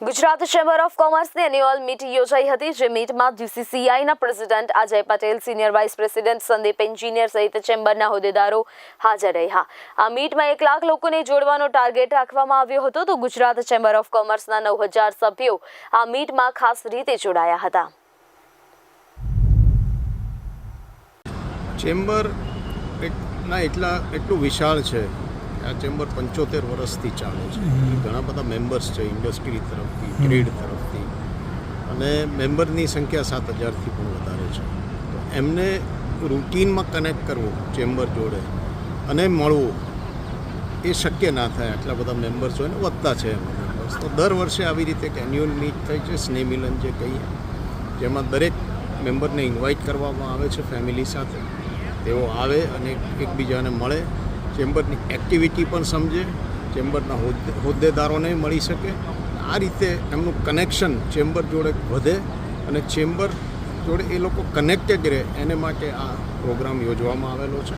Gujarat chamber of કોમર્સની annual meet યોજાઈ હતી, જે મીટમાં જીસીસીઆઈના president Ajay Patel senior vice president Sandeep Engineer સહિત ચેમ્બરના હોદ્દેદારો હાજર રહ્યા. આ મીટમાં એક લાખ લોકોને જોડવાનો ટાર્ગેટ રાખવામાં આવ્યો હતો, તો ગુજરાત ચેમ્બર ઓફ કોમર્સના નવ હજાર સભ્યો આ મીટમાં ખાસ રીતે જોડાયા હતા. ચેમ્બર ના એટલા, એટલું વિશાળ છે આ ચેમ્બર પંચોતેર વર્ષથી ચાલે છે. ઘણા બધા મેમ્બર્સ છે ઇન્ડસ્ટ્રી તરફથી ટ્રેડ તરફથી. અને મેમ્બરની સંખ્યા સાત હજારથી પણ વધારે છે. તો એમને રૂટીનમાં કનેક્ટ કરવું ચેમ્બર જોડે અને મળવું એ શક્ય ના થાય. આટલા બધા મેમ્બર્સ હોય ને વધતા છે એમાં મેમ્બર્સ તો દર વર્ષે આવી રીતે એક એન્યુઅલ મીટ થાય છે સ્નેહ મિલન જે કહીએ. જેમાં દરેક મેમ્બરને ઇન્વાઇટ કરવામાં આવે છે ફેમિલી સાથે. તેઓ આવે અને એકબીજાને મળે. ચેમ્બરની એક્ટિવિટી પણ સમજે, ચેમ્બરના હોદ્દેદારોને મળી શકે. આ રીતે એમનું કનેક્શન ચેમ્બર જોડે વધે અને ચેમ્બર જોડે એ લોકો કનેક્ટેડ રહે. એને માટે આ પ્રોગ્રામ યોજવામાં આવેલો છે.